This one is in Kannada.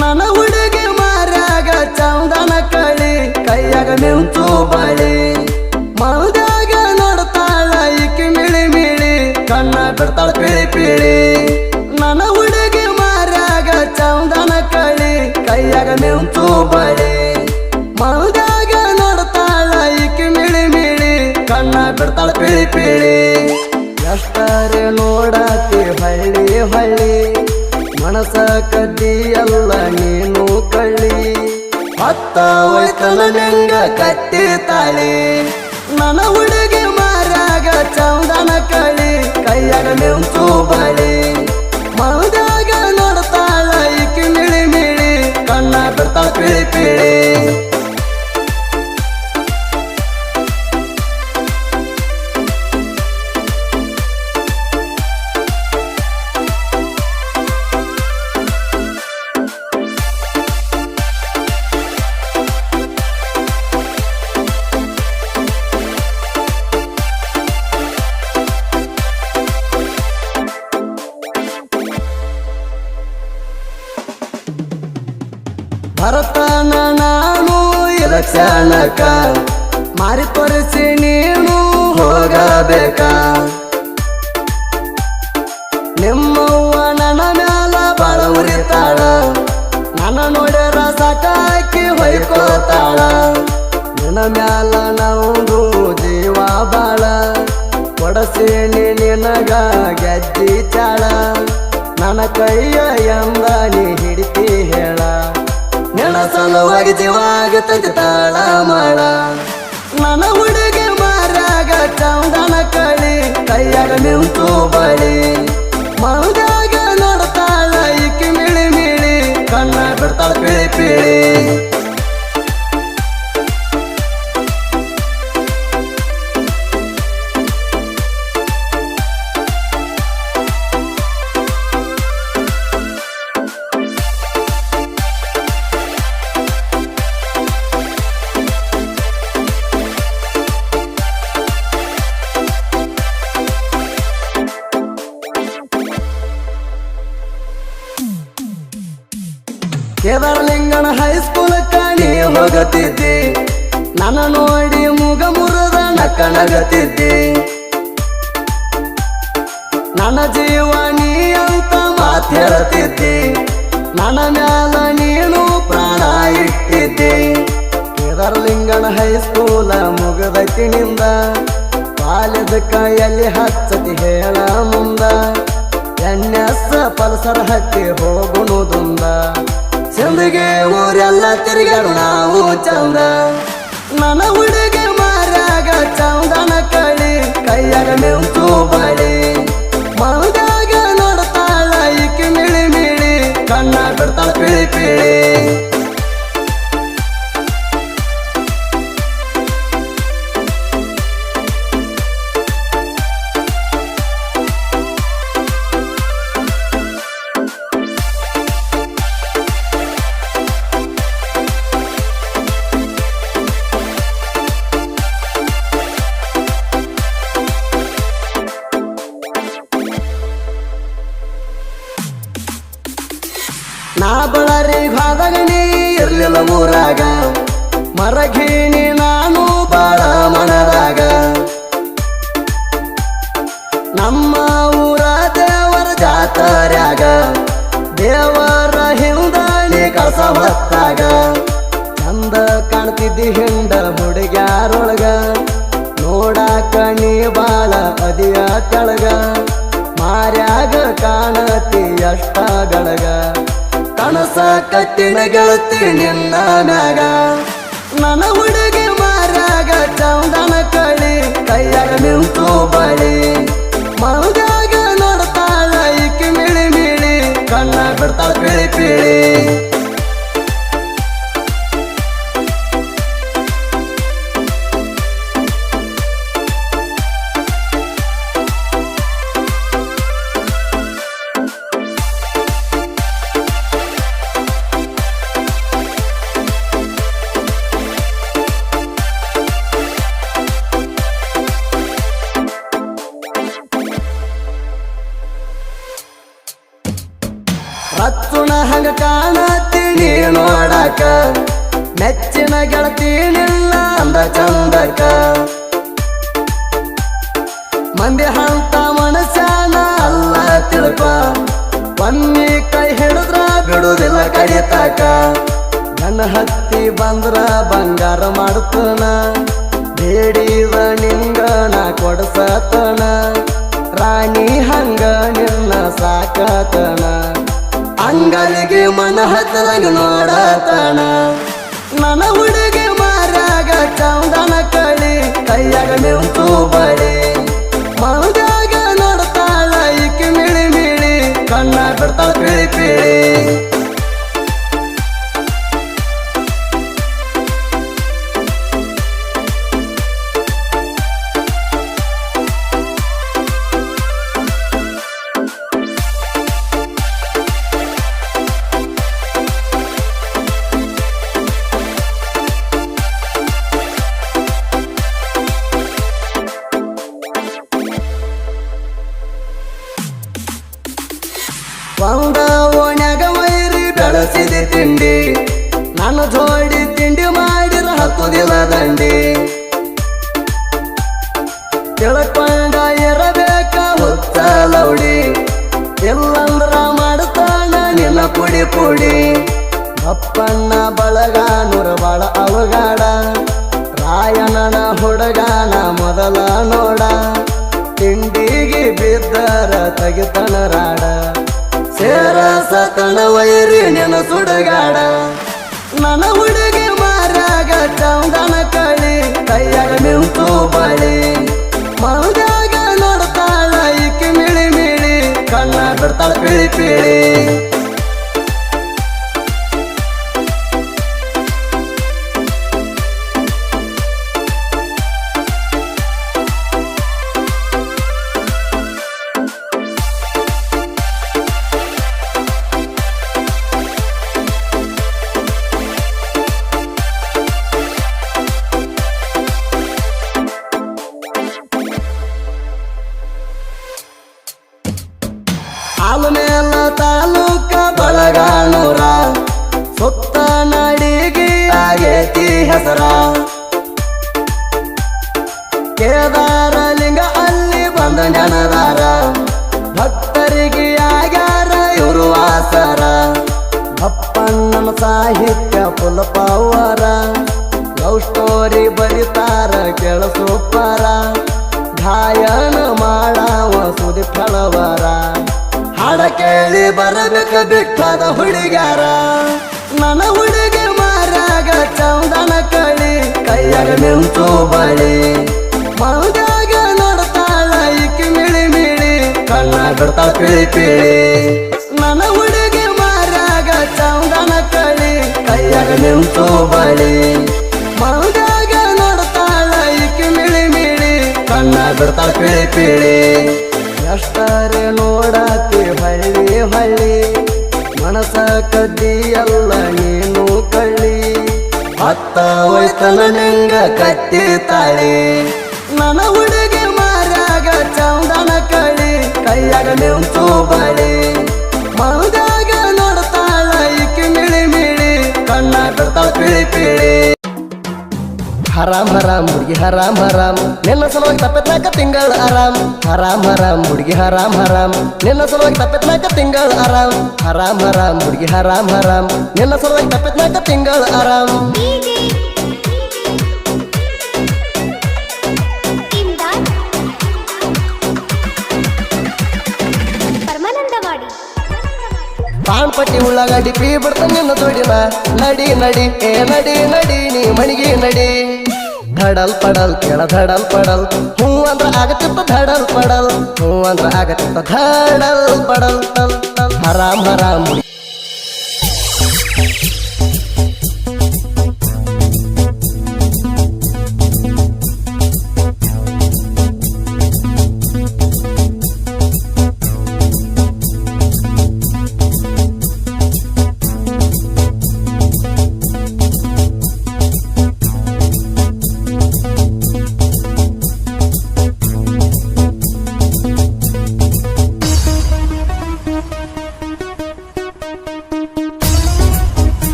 ನನ್ನ ಹುಡುಗಿ ಮಾರಾಗ ಚಂದನ ಕಳಿ, ಕೈಯಾಗ ನಿಂತು ಬಳಿ. ಮೌದಾಗ ನೋಡ್ತಾಳ ಈಕಿ ಮಿಳಿ ಮಿಳಿ, ಕಣ್ಣ ಬಿಡ್ತಾಳ ಪಿಳಿ ಪಿಳಿ. ನನ್ನ ಹುಡುಗಿ ಮಾರಾಗ ಚಂದನ ಕಳಿ, ಕೈಯಾಗ ನಿಂತು ಬಳಿ. ಮೌದಾಗ ನೋಡ್ತಾಳ ಈಕಿ ಮಿಳಿ ಮಿಳಿ, ಕಣ್ಣ ಬಿಡ್ತಾಳ ಪಿಳಿ ಪಿಳಿ. ಎಷ್ಟಾರೆ ನೋಡತ್ತಿ ಹಳ್ಳಿ ಹಳ್ಳಿ. ಮನಸ ಕದ್ದಿಯಲ್ಲ ನೀನು ಕಳ್ಳಿ. ಹತ್ತ ವಯಸ್ಸನ ನಂಗ ಕಟ್ಟಿ ತಾಳಿ. ನನ್ನ ಭರತನ ನಾನು ಇಲಕ್ಷಣಕ ಮಾರಿ ತೋರಿಸಿ ನೀನು ಹೋಗಬೇಕ? ನಿಮ್ಮವ್ವ ನನ್ನ ಮ್ಯಾಲ ಬಾಳ ಉರಿತಾಳ. ನನ್ನ ನೋಡ್ಯಾರ ಸಾಕಾಕಿ ಹೊಯ್ಕೋತಾಳ. ನನ್ನ ಮ್ಯಾಲ ನೌದು ಜೀವ ಬಾಳ. ಕೊಡಸೇಣಿ ನಿನಗ ಗೆದ್ದಿ ಚಾಳ. ನನ್ನ ಕೈಯ ಎಂದ ನೀ ಹಿಡಿತಿ ಹೇಳ. ನಿನ್ನ ಸಲುವಾಗಿ ಜೀವಾಗತೈತಿ ತಾಳ ಮಾಡ ನನ್ನ ಹುಡುಗಿ ಮಾರಾಗ ಚಂದನ ಕಳಿ ಕೈಯಾಗ ನಿಂತು ಬಳಿ. ಕಣಿ ಹೋಗತಿದ್ದಿ ನನ್ನ ನೋಡಿ ಮುಗ ಮುರದ ನಕ್ಕ ನಗತಿದ್ದಿ ನನ್ನ ಜೀವ ನೀ ಅಂತ ಮಾತಾಡುತ್ತಿದ್ದಿ ನನ್ನ ಮ್ಯಾಲ ನೀನು ಪ್ರಾಣ ಇಟ್ಟಿದ್ದಿ? ಕೇದಾರಲಿಂಗನ ಹೈಸ್ಕೂಲ ಮುಗದೈತಿ ನಿಂದ ಬಾಲ್ಯದ ಕೈಯಲ್ಲಿ ಹಚ್ಚತಿ ಹೇಳ ಮುಂದ ಎಣ್ಣೆ ಪಲ್ಸರ ಹತ್ತಿ ಚಂದಿಗೆ ಊರೆಲ್ಲ ತಿರುಗಾಡು ನಾವು ಚಂದ. ನನ್ನ ಹುಡುಗಿ ಮಾರಾಗ ಚಂದನ ಕಳಿ, ಕೈಯಾಗ ನಿಂತು ಬಳಿ. ಮೌದಾಗ ನೋಡ್ತಾಳ, ಈಕಿ ಮಿಳಿ ಮಿಳಿ, ಕಣ್ಣ ಬಿಡ್ತಾಳ ಪಿಳಿ ಪಿಳಿ. ಊರಾಗ. ಮರಗಿಣಿ ನಾನು ಬಾಳ ಮನರಾಗ ನಮ್ಮ ಊರ ದೇವರ ಜಾತರ್ಯಾಗ. ದೇವರ ಹಿಂದಾಣಿ ಕಸ ಹೊತ್ತಾಗ. ಚಂದ ಕಾಣ್ತಿದ್ದಿ ಹಿಂಡ ಹುಡುಗ್ಯಾರೊಳಗ. ನೋಡಾಕ ನೀ ಬಾಳ ಅದಿಯ ತಳಗ. ಮಾರ್ಯಾಗ ಕಾಣತಿ ಅಷ್ಟ ಗಳಗ ಕನಸ ಕತ್ತಿನ ಗೆಳತಿ ನಿನ್ನ ಮ್ಯಾಗ ನನ್ನ ಹುಡುಗಿ ಮಾರಾಗ ಚಂದನ ಕಳಿ, ಕೈಯಾಗ ನಿಂತು ಬಳಿ. ಮೌದಾಗ ನೋಡ್ತಾಳ ಈಕಿ ಮಿಳಿ ಮಿಳಿ, ಕಣ್ಣ ಬಿಡ್ತಾಳ ಪಿಳಿ ಪಿಳಿ. ನೋಡಕ ಮೆಚ್ಚಿನ ಅಂದ ಚಂದಕ. ಮಂದಿ ಹಂತ ಮನಸ್ಸಾನ ಅಲ್ಲ ತಿಳ್ಕ ಬನ್ನಿ ಕೈ ಹಿಡಿದ್ರ ಬಿಡುದಿಲ್ಲ ಕಡಿತಾಕ. ನನ್ನ ಹತ್ತಿ ಬಂದ್ರ ಬಂಗಾರ ಮಾಡ್ತನ ಬೇಡಿದ ನಿಂಗ ನಾ ಕೊಡಸತನ. ರಾಣಿ ಹಂಗ ನಿನ್ನ ಸಾಕತನ. ಅಂಗಲಿಗೆ ಮನ ಹತ್ತದಂಗ ನೋಡತನ ನನ್ನ ಹುಡುಗಿ ಮಾರಾಗ ಚಂದನ ಕಳಿ, ಕೈಯಾಗ ನಿಂತು ಬಳಿ. ಮಲಗಾಗ ನೋಡ್ತಾಳ, ಈಕೆ ಮಿಳಿ ಮಿಳಿ, ಕಣ್ಣ ಬಿಡ್ತಾಳ ಪಿಳಿ ಪಿಳಿ. ಒಂದ ಓಣ್ಯಾಗ ವೈರಿ ಬೆಳೆಸಿದೆ ತಿಂಡಿ ನನ್ನ ಜೋಡಿ ತಿಂಡಿ ಮಾಡಿರ ಹತ್ತುದಿಲ್ಲ ದಂಡಿ. ತಿಳ್ಕೊಂಡ ಇರಬೇಕ ಹುಚ್ಚ ಲೌಡಿ, ಎಲ್ಲಂದ್ರ ಮಾಡ್ತಾನ ನಿನ್ನ ಪುಡಿ ಪುಡಿ. ಅಪ್ಪಣ್ಣ ಬಳಗ ಬಾಳ ಅವಗಾಡ ರಾಯಣ್ಣನ ಹುಡುಗನ ಮೊದಲ ನೋಡ. ತಿಂಡಿಗೆ ಬಿದ್ದರ ತೆಗೆತನ ರಾಡ. ಸೇರ ಸತನ ವೈರಿ ನೆನ ಸುಡಗಾಡ. ನನ್ನ ಹುಡುಗಿ ಮಾರಾಗ ಚಂದನ ಕಳಿ, ಕೈಯಾಗ ನಿಂತು ಬಳಿ. ಮನದಾಗ ನೋಡ್ತಾಳ ಈಕಿ ಮಿಳಿ ಮಿಳಿ ಕಣ್ಣ ಬಿಡ್ತಾಳ ಪಿಳಿ ಪಿಳಿ. ಆಲಮೇಲ ತಾಲೂಕ ಬಳಗಾನೂರ ಸುತ್ತ ನಡಿಗೆ ಆಗೇತಿ ಹೆಸರ ಕೇದಾರ ಲಿಂಗ ಅಲ್ಲಿ ಬಂದ ಜನದಾರ ಭಕ್ತರಿಗೆ ಆಗ್ಯಾರ ಇವರು ವಾಸರ ಅಪ್ಪಣ್ಣನ ಸಾಹಿತ್ಯ ಫುಲ್ ಪವರ ಲವ್ ಸ್ಟೋರಿ ಬರಿತಾರ ಕೇಳ ಪರ ಗಾಯನ ಮಾಡ ವಸುದಿ ಫಲವರ ಹಾಡ ಕೇಳಿ ಬರಬೇಕ ಬಿಟ್ಟದ ಹುಡುಗಾರ ನನ್ನ ಹುಡುಗಿ ಮಾರಾಗ ಚಂದನ ಕಳಿ, ಕೈಯಾಗ ನಿಂತು ಬಳಿ. ಮನದಾಗ ನೋಡ್ತಾಳ ಇಕ್ಕಿ ಮಿಳಿ ಮಿಳಿ ಕಣ್ಣ ಬಿಡ್ತಾಳ ಪಿಳಿ ಪಿಳಿ. ನನ್ನ ಹುಡುಗಿ ಮಾರಾಗ ಚಂದನ ಕಳಿ, ಕೈಯಾಗ ನಿಂತು ಬಳಿ. ಮನದಾಗ ನೋಡ್ತಾಳ ಇಕ್ಕಿ ಮಿಳಿ ಮಿಳಿ ಕಣ್ಣ ಬಿಡ್ತಾಳ ಪಿಳಿ ಪಿಳಿ. ಎಷ್ಟರೆ ನೋಡತಿ ಹಳ್ಳಿ. ಮನಸ ಮನಸ ಕದ್ದಿಯಲ್ಲ ನೀನು ಕಳ್ಳಿ? ಹತ್ತ ವಯಸ್ಸನ ನಿಂಗ ಕಟ್ಟಿ ತಾಳಿ. ನನ್ನ ಹುಡುಗಿ ಮಾರಾಗ ಚಂದನ ಕಳಿ ಕೈಯಾಗ ನಿಂತು ಬಳಿ ಮನದಾಗ ನೋಡ್ತಾಳ ಈಕಿ ಮಿಳಿ ಮಿಳಿ ಕಣ್ಣ ಕೊಡ್ತಾ ಪಿಳಿ ಪಿಳಿ. ಹರಾಮ್ ಹರಾಮ್ ಹುಡುಗಿ ಹರಾಮ್ ಹರಾಮ್. ನಿನ್ನ ಸಲುವಾಗಿ ತಪ್ಪತ್ನಾಕ ತಿಂಗಳ ಆರಾಮ್. ಹರಾಮ್ ಹರಾಮ್ ಹುಡುಗಿ ಹರಾಮ್ ಹರಾಮ್. ನಿನ್ನ ಸಲುವಾಗಿ ತಪ್ಪತ್ನಾಕ ತಿಂಗಳ ಆರಾಮ್. ಹರಾಮ್ ಹರಾಮ್ ಹುಡುಗಿ ಹರಾಮ್ ಹರಾಮ್. ನಿನ್ನ ಸಲುವಾಗಿ ತಪ್ಪತ್ನಾಕ ತಿಂಗಳ ಆರಾಮ್. ಪಾನ್ ಪಟ್ಟಿ ಉಳ್ಳಾಗಡ್ಡಿ ಪೀ ಬಿಡ್ತ ನಿನ್ನ ಜೋಡಿನ ನಡಿ ನಡಿ ಏ ನಡಿ ನಡಿ ನೀ ಮಣಿಗೆ ನಡಿ. ಧಡಲ್ ಪಡಲ್, ಕೆಳ ಧಡಲ್ ಪಡಲ್. ಹೂ ಅಂದ್ರ ಆಗತ್ತಿತ್ತ ಧಡಲ್ ಪಡಲ್. ಹೂ ಅಂದ್ರ ಆಗತ್ತಿತ್ತ ಧಡಲ್ ಪಡಲ್. ಹರಾಮ್ ಹರಾಮ್